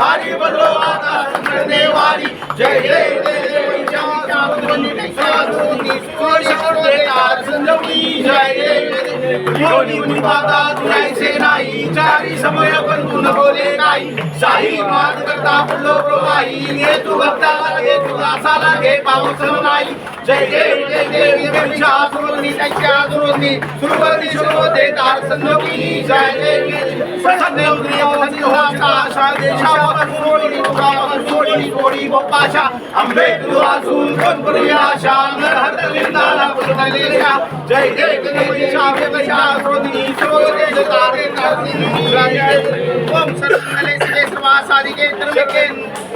हरी बलो आता देवारी. जय जय जय. जय जय नाही चाही समय अपन बोले काही शाही मांग करता आप लो भाई तू बक्ता रे तू आशा लागे पावसम नाही जय जय जय जय ये भी साधो नी कै साधो देतार संजोकी जय लेगी सदियों धरीयो धरी आकाश में अंबे तुला असून कोण करूया आशा जय जय गणेशा वेदशा सोदी सोदे तारे तारणी जय ओम सर्वमंगले शिवे सर्वासादिके त्र्यंबके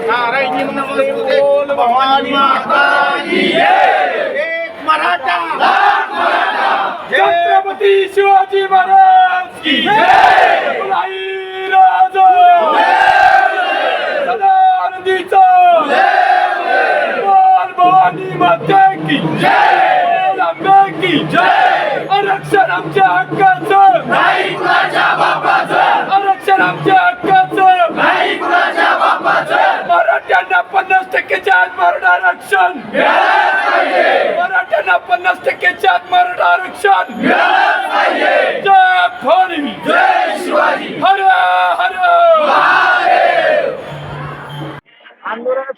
नारायणी नमोस्तुते भवानी माता की जय. एक मराठा. छत्रपती शिवाजी महाराज की जय फुलाई राजा सदानंदीचा बोल भवानी माते की जय अंबे की जय आरक्षण आमच्या हक्काचं नाही कुणाच्या बापाचं आरक्षण आमच्या हक्काचं नाही कुणाच्या बापाचं मराठ्यांना पन्नास टक्केच्या आत मराठा आरक्षण मिळालंच मराठ्यांना पन्नास टक्केच्या आत मराठा आरक्षण मिळालंच पाहिजे जय भवानी जय शिवाजी हर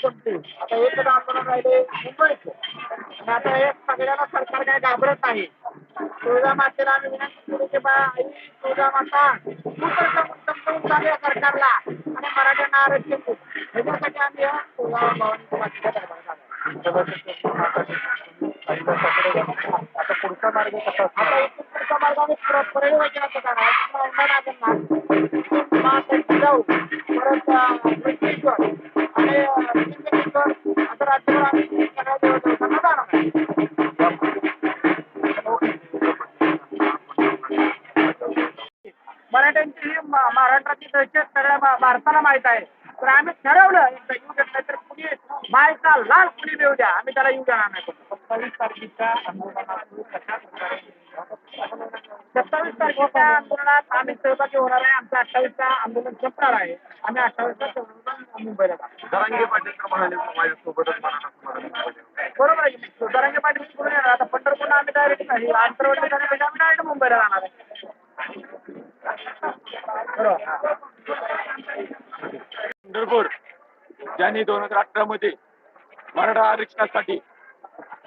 संपली आता एकच आंदोलन राहिले मुंबईचं आणि आता एक सगळ्याला सरकार काय घाबरत नाही. तुळजा मातेला आम्ही विनंती करू की बा आई तुळजा माता तू समजून सांग या सरकारला. आणि मराठ्यांना आरक्षण दे ह्याच्यासाठी आम्ही या तुळजा भवानी मातेच्या दरबारात. आता पुढचा मार्ग कसा आता इथून पुढचा मार्ग आम्ही परळी वैजनाथचा जाणार तिथून औंढा महाकाली जाऊ. परत आम्ही सगळ्या जाणार आहे मराठ्यांची ही महाराष्ट्राची दहशत सगळ्या भारताला माहीत आहे. तर आम्ही ठरवलं एकदा येऊ देत नाही तर कुणी मायचा लाल कुणी देऊ द्या आम्ही त्याला येऊ देणार नाही. सत्तावीस तारखेच्या आंदोलनात कशा प्रकारे सत्तावीस तारखेच्या आंदोलनात आम्ही सहभागी होणार आहे. आमचं अठ्ठावीसचा आंदोलन संपणार आहे. आम्ही अठ्ठावीसचा मुंबईला जाणार जरांगे पाटील तर म्हणाले माझ्यासोबतच मराठा समाजाने बरोबर आहे की सुधारांगे पाटील पुढे येणार. आता पंढरपूरला आम्ही डायरेक्ट नाही. आंतरवर्ती जाण्यापेक्षा आम्ही डायरेक्ट मुंबईला जाणार आहे. बरोबर. पंढरपूर ज्यांनी दोन हजार अठरा मध्ये मराठा आरक्षणासाठी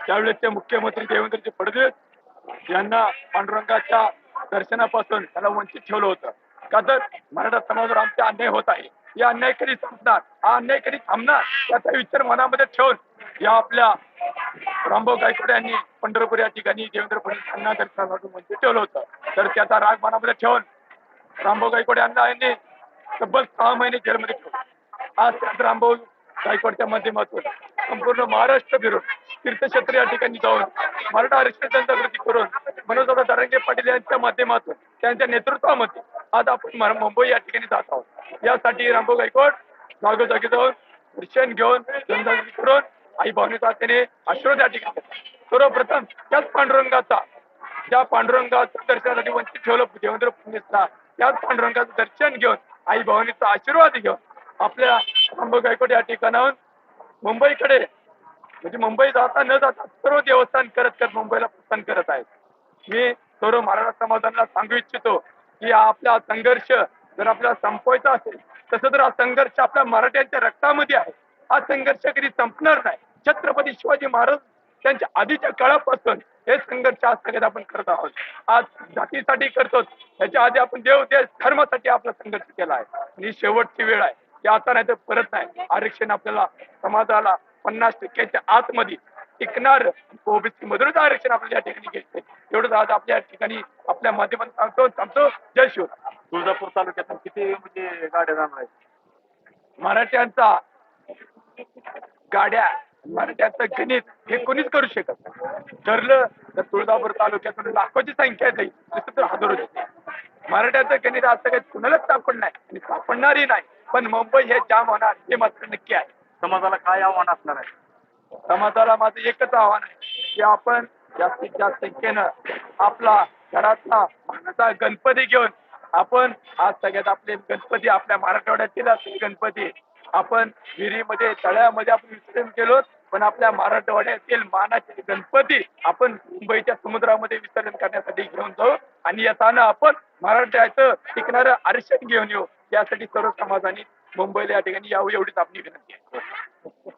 त्यावेळेसचे मुख्यमंत्री देवेंद्रजी फडणवीस यांना पांडुरंगाच्या दर्शनापासून त्याला वंचित ठेवलं होतं. का तर मराठा समाजावर आमचा अन्याय होत आहे. या अन्याय कधी संपणार हा अन्याय कधी थांबणार याचा विचार मनामध्ये ठेवून या आपल्या रामभाऊ गायकवाड यांनी पंढरपूर या ठिकाणी देवेंद्र फडणवीस यांना दर्शनापासून ठेवलं होतं तर त्याचा राग मनामध्ये ठेवून रामभाऊ गायकवाड यांना यांनी तब्बल सहा महिने जेलमध्ये ठेवले. आज त्यात रामभाऊ गायकवाडच्या माध्यमातून संपूर्ण महाराष्ट्र फिरून तीर्थक्षेत्र या ठिकाणी जाऊन मराठा आरक्षण जनजागृती करून मनोजदादा दरंगे पाटील यांच्या माध्यमातून त्यांच्या नेतृत्वामध्ये आज आपण मुंबई या ठिकाणी जात आहोत. यासाठी रामभाऊ गायकवाड जागोजागी जाऊन दर्शन घेऊन जनजागृती करून आई भावनेचा त्याने आशीर्वाद या ठिकाणी सर्वप्रथम त्याच पांडुरंगाचा ज्या पांडुरंगाचं दर्शनासाठी वंचित ठेवलं देवेंद्र फडणवीसला. त्याच पांडुरंगाचं दर्शन घेऊन आई भवानीचा आशीर्वाद घेऊन आपल्या रामभाऊ गायकवाड या ठिकाणाहून मुंबईकडे म्हणजे मुंबई जाता न जाता सर्व देवस्थान करत करत मुंबईला प्रस्थान करत आहेत. मी सर्व मराठा समाजांना सांगू इच्छितो की आपला संघर्ष जर आपल्याला संपवायचा असेल तसं तर हा संघर्ष आपल्या मराठ्यांच्या रक्तामध्ये आहे. हा संघर्ष कधी संपणार नाही. छत्रपती शिवाजी महाराज त्यांच्या आधीच्या काळापासून हे संघर्ष आज सगळ्यात आपण करत आहोत. आज जातीसाठी करतो त्याच्या आधी आपण देव देश धर्मासाठी आपला संघर्ष केला आहे. आणि ही शेवटची वेळ आहे. की आता नाही तर परत नाही. आरक्षण आपल्याला समाजाला पन्नास टक्क्याच्या आतमध्ये टिकणार. ओबीसी मधूनच आरक्षण आपल्याला या ठिकाणी घ्यायचंय एवढंच आज आपल्या ठिकाणी आपल्या माध्यमातून सांगतो सांगतो जय शिवराय तुळजापूर तालुक्यातून किती म्हणजे गाड्या जाणार आहेत? मराठ्यांचा गाड्या मराठ्यांचं गणित हे कोणीच करू शकत नाही. ठरलं तर तुळजापूर तालुक्यातून लाखोची संख्या जाईल तसं तर हजारोची मराठ्याचं गणित असं काही कुणालाच सापडणार नाही आणि सापडणारही नाही. पण मुंबई हे जाम होणार हे मात्र नक्की आहे. समाजाला काय आव्हान असणार आहे? समाजाला माझं एकच आव्हान आहे की आपण जास्तीत जास्त संख्येनं आपला घरातला मानाचा गणपती घेऊन आपण आज सगळ्यात आपले गणपती आपल्या मराठवाड्यातील असतील गणपती आपण विहिरीमध्ये तळ्यामध्ये आपण विसर्जन केलो पण आपल्या मराठवाड्यातील मानाचे गणपती आपण मुंबईच्या समुद्रामध्ये विसर्जन करण्यासाठी घेऊन जाऊ आणि येताना आपण मराठ्याचं टिकणारं आरक्षण घेऊन येऊ. यासाठी सर्व समाजाने मुंबईला या ठिकाणी यावं एवढीच आपली विनंती आहे.